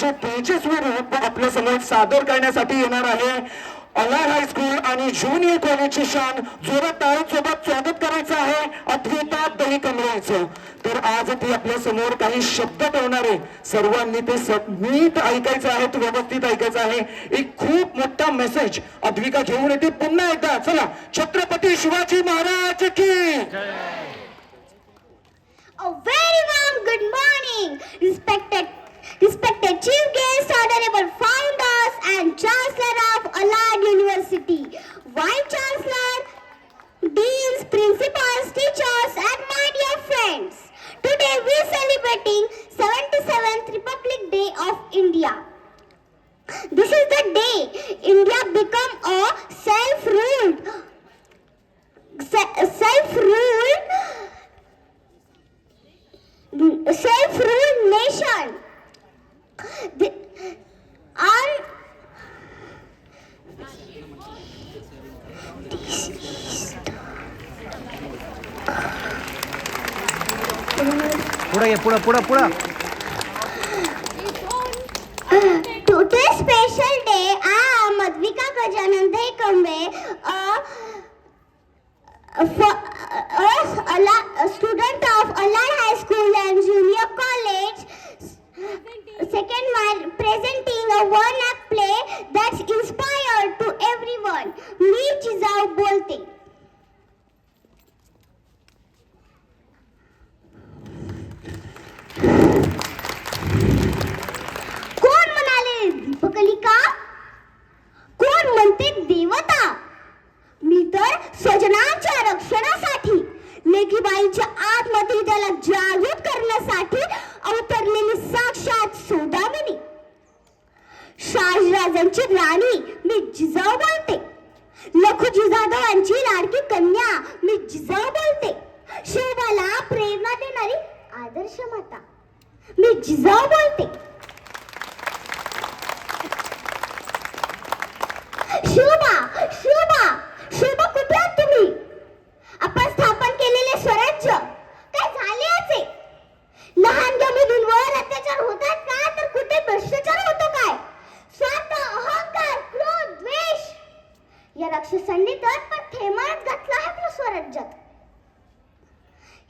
त्यांचे तेजस्वी रूप आपल्यासमोर सादर करण्यासाठी येणार आहे. अलार हायस्कूल आणि ज्युनियर कॉलेजची शान जोरात टाळीसोबत स्वागत करायचं आहे. अद्विता दही कमरेचं तर आज ती आपल्यासमोर काही शब्द ठेवणारे सर्वांनी ते नीट ऐकायचं आहे व्यवस्थित ऐकायचं आहे. एक खूप मोठा मेसेज अद्विका घेऊन येते. पुन्हा एकदा चला छत्रपती शिवाजी महाराज की A very warm good morning, respected University, Vice पुढं ये पुढं पुढं पुढं टुडे स्पेशल डे आ मधविका गजानन दहिकंबे लेखीबाईच्या आतमध्ये त्याला जागृत करण्यासाठी अवतरलेली साक्षात सौदामिनी शहाजीराजांची राणी मी जिजाऊ बोलते. लखुजी जाधवांची लाडकी कन्या मी जिजाऊ बोलते. शेवाला प्रेरणा देणारी आदर्श माता मी जिजाऊ बोलते शोभा शोभा शोभा कुठे आहात तुम्ही आपण स्थापन केलेले स्वराज्य काय झाले असे लहान मुलींवर अत्याचार होतात का तर कुठे भ्रष्टाचार होतो काय स्वार्थ अहंकार क्रोध द्वेष त्यांनी तर पण थेमाळच घातलं आहे आपलं स्वराज्यात.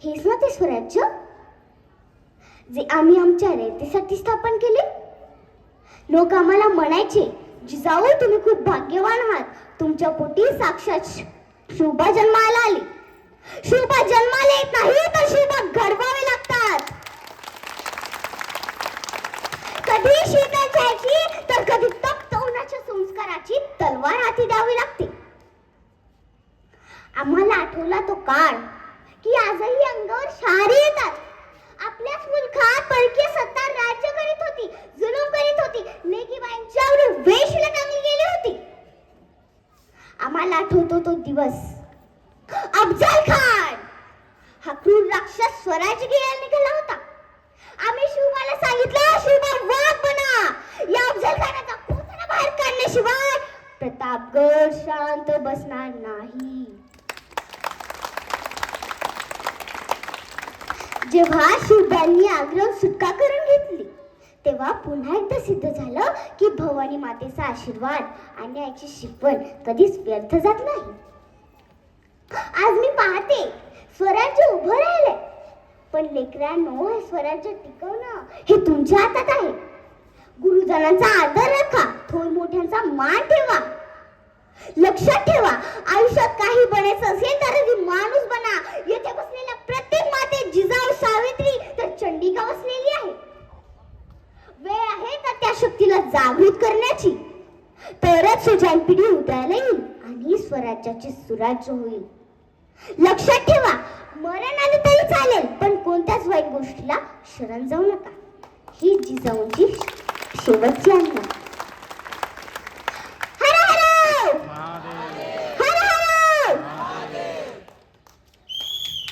हेच ना ते स्वराज्य? जे आम्ही आमच्या रेतीसाठी स्थापन केले? लोक आम्हाला म्हणायचे जिजाऊ तुम्ही खूप भाग्यवान आहात. तुमच्या पोटी साक्षात शि- जन्माला आली. शिवबा जन्माला येत नाही तर शिवबा घडवावे लागतात. कधी शेतात जायची तर कधी तप्त उन्हाच्या संस्काराची तलवार हाती द्यावी लागते. आम्हाला आठवला तो काळ की आजही अंगावर शहारे येतात. आपल्याच मुलखा परकीय सत्ता राज्य करीत होती जुलूम करीत होती लेकीबाईंच्यावर वेशीला टांगली गेली होती. आम्हाला आठवतो तो दिवस. अफजल खान! हा क्रूर राक्षस स्वराज्य घ्यायला निघाला होता. आम्ही शिवबाला सांगितलं शिवबा वाघ बना! या अफजल खानाचा पुतळा बाहेर काढल्याशिवाय प्रतापगड शांत बसणार नाही. जेव्हा शिवबांनी आग्रह सुटका करून घेतली तेव्हा पुन्हा एकदा सिद्ध झालं की भवानी मातेचा आशीर्वाद आणि आईची शिकवण कधीच व्यर्थ जात नाही. आज मी पाहते स्वराज्य उभं राहिलंय. पण लेकरांनो हे स्वराज्य टिकवणं हे तुमच्या हातात आहे. गुरुजनांचा आदर राखा थोर मोठ्यांचा मान ठेवा. लक्षात ठेवा आयुष्यात काही बनायचं असेल तर माणूस बना येथे बसलेल्या प्रत्येक माते जिजाऊ सावित्री तर चंडिका बसलेली आहे वेळ आहे तर त्या शक्तीला जागृत करण्याची. तरच सुजान पिढी उदयाला येईल आणि स्वराज्याचे सुराज्य होईल. लक्षात ठेवा मरण आलं तरी चालेल पण कोणत्याच वाईट गोष्टीला शरण जाऊ नका. ही जिजाऊंची शेवटची आज्ञा.